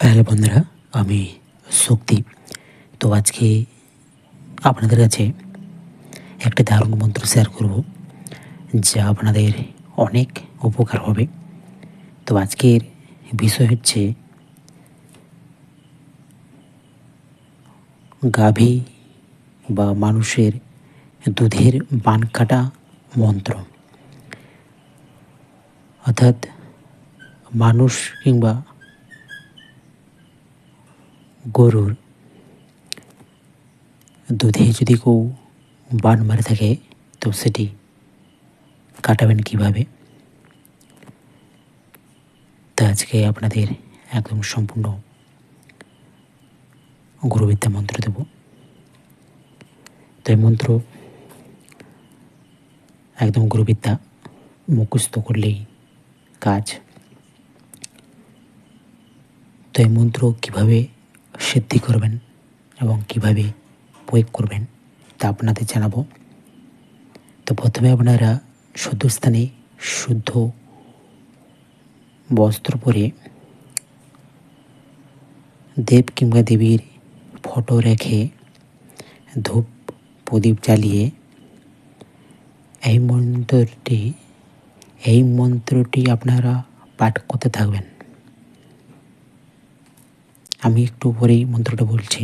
Hello বন্ধুরা, আমি শক্তি। তো আজকে আপনাদের কাছে একটা দারুণ মন্ত্র শেয়ার করব, যা আপনাদের অনেক উপকার হবে। তো আজকের বিষয় হচ্ছে গাভী বা মানুষের দুধের বান কাটা মন্ত্র। অর্থাৎ মানুষ কিংবা গরুর দুধে যদি কেউ বান মারে থাকে, তো সেটি কাটাবেন কীভাবে? তা আজকে আপনাদের একদম সম্পূর্ণ গুরুবিদ্যা মন্ত্র দেব। তো এই মন্ত্র একদম গুরুবিদ্যা মুখস্থ করলেই কাজ। তো এই মন্ত্র কীভাবে সিদ্ধি করবেন এবং কীভাবে প্রয়োগ করবেন তা আপনাদের জানাব। তো প্রথমে আপনারা শুদ্ধ স্থানে শুদ্ধ বস্ত্র পরে দেব কিংবা দেবীর ফটো রেখে ধূপ প্রদীপ জ্বালিয়ে এই মন্ত্রটি এই মন্ত্রটি আপনারা পাঠ করতে থাকবেন। আমি একটু পরেই মন্ত্রটা বলছি।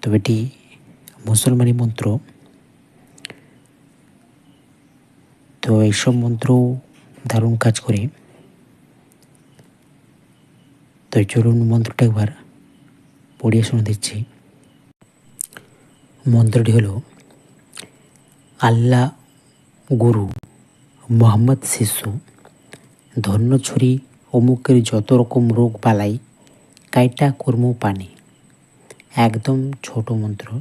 তো এটি মুসলমানি মন্ত্র। তো এইসব মন্ত্র দারুণ কাজ করে। তো চলুন মন্ত্রটা একবার পড়িয়ে শুনে দিচ্ছি। মন্ত্রটি হলো, আল্লাহ গুরু মোহাম্মদ শিশু ধন্যছড়ি অমুকের যত রকম রোগ বালাই কাইটা কর্ম পানি। একদম ছোট মন্ত্র।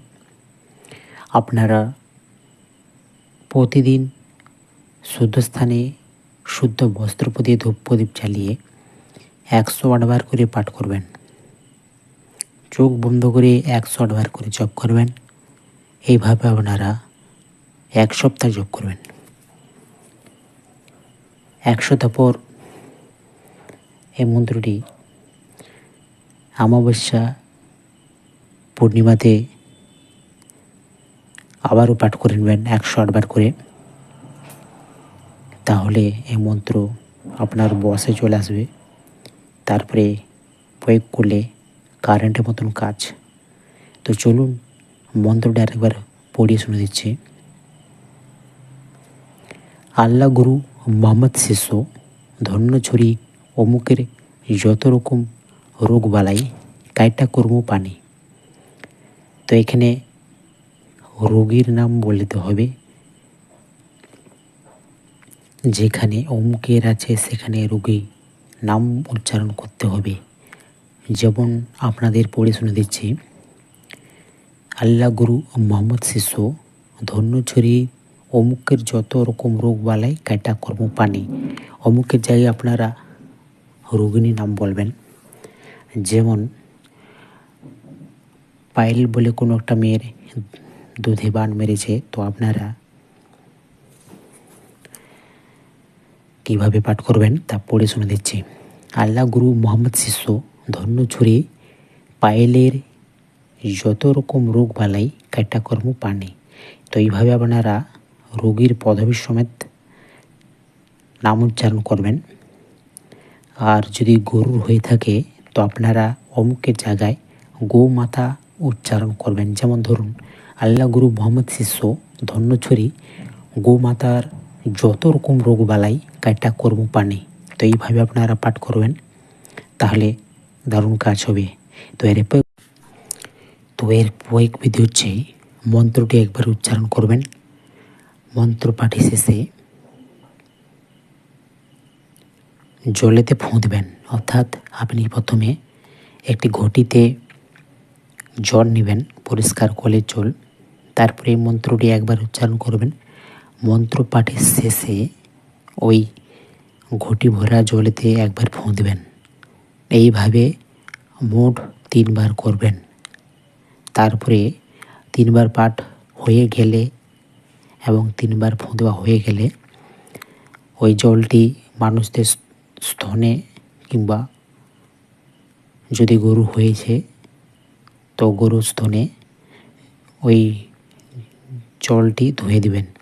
আপনারা প্রতিদিন শুদ্ধ স্থানে শুদ্ধ বস্ত্র দিয়ে ধূপ প্রদীপ জ্বালিয়ে একশো আটবার করে পাঠ করবেন। চোখ বন্ধ করে একশো আটবার করে জপ করবেন। এইভাবে আপনারা এক সপ্তাহ জপ করবেন। একশো পর এই মন্ত্রটি অমাবস্যা পূর্ণিমাতে আবারও পাঠ করে নেবেন, একশো আটবার করে। তাহলে এই মন্ত্র আপনার বসে চলে আসবে। তারপরে প্রয়োগ করলে কারেন্টের মতন কাজ। তো চলুন, মন্ত্রটা আরেকবার পড়িয়ে শুনে দিচ্ছি। আল্লাহ গুরু মোহাম্মদ শিষ্য, ধন্য ছড়ি অমুকের যত রকম রোগ বালাই কাইটা কর্ম পানি। তো এখানে রোগীর নাম বলতে হবে। যেখানে অমুকের আছে, সেখানে রোগী নাম উচ্চারণ করতে হবে। যেমন আপনাদের পড়ে শুনে দিচ্ছি, আল্লাহ গুরু মোহাম্মদ শিষ্য, ধন্য ছড়িয়ে অমুকের যত রকম রোগ বালাই কাটা কর্ম পানি। অমুকের জায়গায় আপনারা রোগিনী নাম বলবেন। যেমন পায়েল বলে কোনো একটা মেয়ের দুধে বান মেরেছে, তো আপনারা কীভাবে পাঠ করবেন তা পড়ে শুনে দিচ্ছি। আল্লাহ গুরু মোহাম্মদ শিষ্য, ধন্য ছুরি, পায়েলের যত রকম রোগ বালাই কাটাকর্ম পানি তো এইভাবে আপনারা রোগীর পদবী সমেত নাম উচ্চারণ করবেন। আর যদি গরুর হয়ে থাকে তো আপনারা অমুকের জায়গায় গোমাতা উচ্চারণ করবেন। যেমন ধরুন, আল্লাহ গুরু মোহাম্মদ শিষ্য ধন্যছড়ি, গোমাতার যত রকম রোগ বালাই কাটা কর্ম পানি। তো এইভাবে আপনারা পাঠ করবেন, তাহলে দারুণ কাজ হবে। তো এর তো এর প্রয়োগ বিধি হচ্ছে, মন্ত্রটি একবার উচ্চারণ করবেন। মন্ত্র পাঠি শেষে জলেতে ফোঁ দেবেন অর্থাৎ আপনি প্রথমে একটি ঘটিতে জল নেবেন, পরিষ্কার কলের জল। তারপরে এই মন্ত্রটি একবার উচ্চারণ করবেন। মন্ত্র পাঠের শেষে ওই ঘটি ভরা জলেতে একবার ফোঁ দেবেন এইভাবে মোট তিনবার করবেন। তারপরে তিনবার পাঠ হয়ে গেলে এবং তিনবার ফোঁ দেওয়া হয়ে গেলে ওই জলটি মানুষদের স্তনে কিংবা যদি গরু হয়েছে তো গরুর স্তনে ওই জলটি ধুয়ে দিবেন।